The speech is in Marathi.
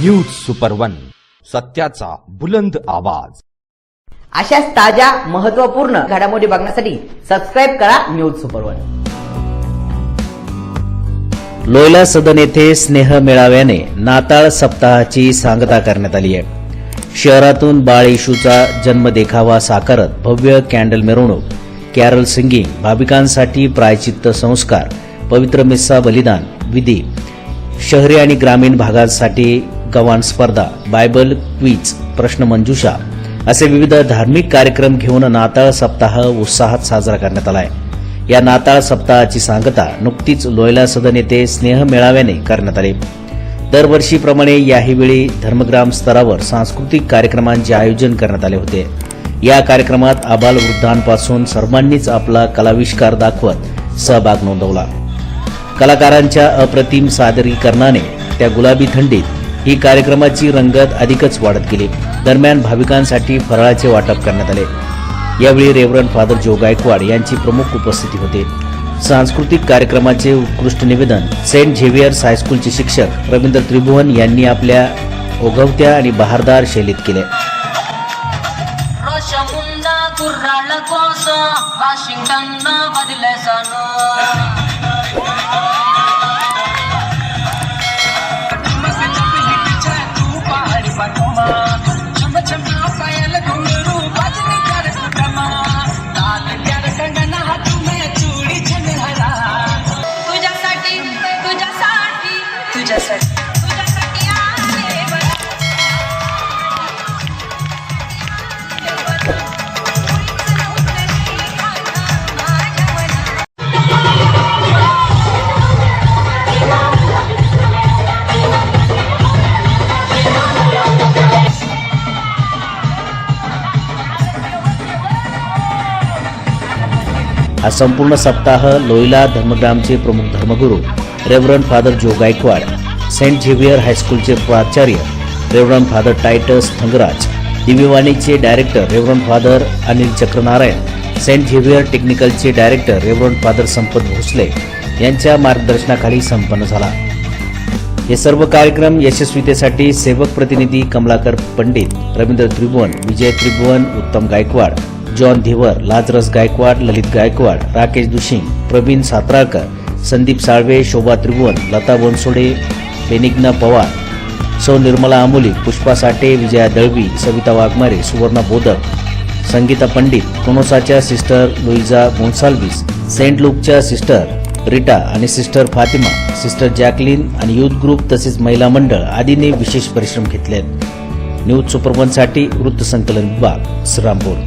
न्यूज सुपर वन सत्याचा बुलंद आवाज. अशाच ताज्या महत्त्वपूर्ण घडामोडी बघण्यासाठी सबस्क्राईब करा न्यूज सुपर वन लोयला सदन येथे स्नेह मेळाव्याने नाताळ सप्ताहाची सांगता करण्यात आली आहे. शहरातून बाळ येशूचा जन्म देखावा साकारत भव्य कॅन्डल मिरवणूक कॅरल सिंगिंग भाविकांसाठी प्रायचित्त संस्कार पवित्र मिस्सा बलिदान विधी शहरी आणि ग्रामीण भागांसाठी गवान स्पर्धा बायबल क्विज प्रश्नमंजुषा असे विविध धार्मिक कार्यक्रम घेऊन नाताळ सप्ताह उत्साहात साजरा करण्यात आला आहे या नाताळ सप्ताहाची सांगता नुकतीच लोयला सदन येथे स्नेह मेळाव्याने करण्यात आली. दरवर्षीप्रमाणे याही धर्मग्राम स्तरावर सांस्कृतिक कार्यक्रमांचे आयोजन करण्यात आले होते. या कार्यक्रमात आबाल वृद्धांपासून सर्वांनीच आपला कलाविष्कार दाखवत सहभाग नोंदवला. कलाकारांच्या अप्रतिम सादरीकरणाने त्या गुलाबी थंडीत ही कार्यक्रमाची रंगत अधिकच वाढत गेली. दरम्यान भाविकांसाठी फराळाचे वाटप करण्यात आले. यावेळी रेवरन फादर जो गायकवाड यांची प्रमुख उपस्थिती होते. सांस्कृतिक कार्यक्रमाचे उत्कृष्ट निवेदन सेंट झेवियर्स हायस्कूलचे शिक्षक रवींद्र त्रिभुवन यांनी आपल्या ओघवत्या आणि बहारदार शैलीत केले. हा संपूर्ण सप्ताह लोयला धर्मग्रामचे प्रमुख धर्मगुरू रेव्हरन फादर जो गायकवाड सेंट झेवियर हायस्कूलचे प्राचार्य रेव्हरन father Titus Thangaraj दिव्यवाणीचे director reverend father Anil Chakranarayan saint Xavier टेक्निकलचे director reverend father Sampat Bhosale यांच्या मार्गदर्शनाखाली संपन्न झाला. हे सर्व कार्यक्रम यशस्वीतेसाठी सेवक प्रतिनिधी Kamalakar Pandit Ravindra Tribhuvan Vijay Tribhuvan Uttam Gaikwad John Dhiwar Lazarus Gaikwad Lalit Gaikwad Rakesh Dushing Pravin Satralkar Sandeep Salve Shobha Tribhuvan Lata Bansode Benigna Pawar सौ निर्मला आमोली पुष्पा साठे विजया दळवी सविता वाघमारे सुवर्णा बोदक संगीता पंडित कोनोसाच्या सिस्टर लुईजा गोन्साल्विस सेंट लुकच्या सिस्टर रिटा आणि सिस्टर फातिमा सिस्टर जॅकलिन आणि युथ ग्रुप तसेच महिला मंडळ आदींनी विशेष परिश्रम घेतले न्यूज सुपरवनसाठी वृत्तसंकलन विभाग श्रीरामपूर.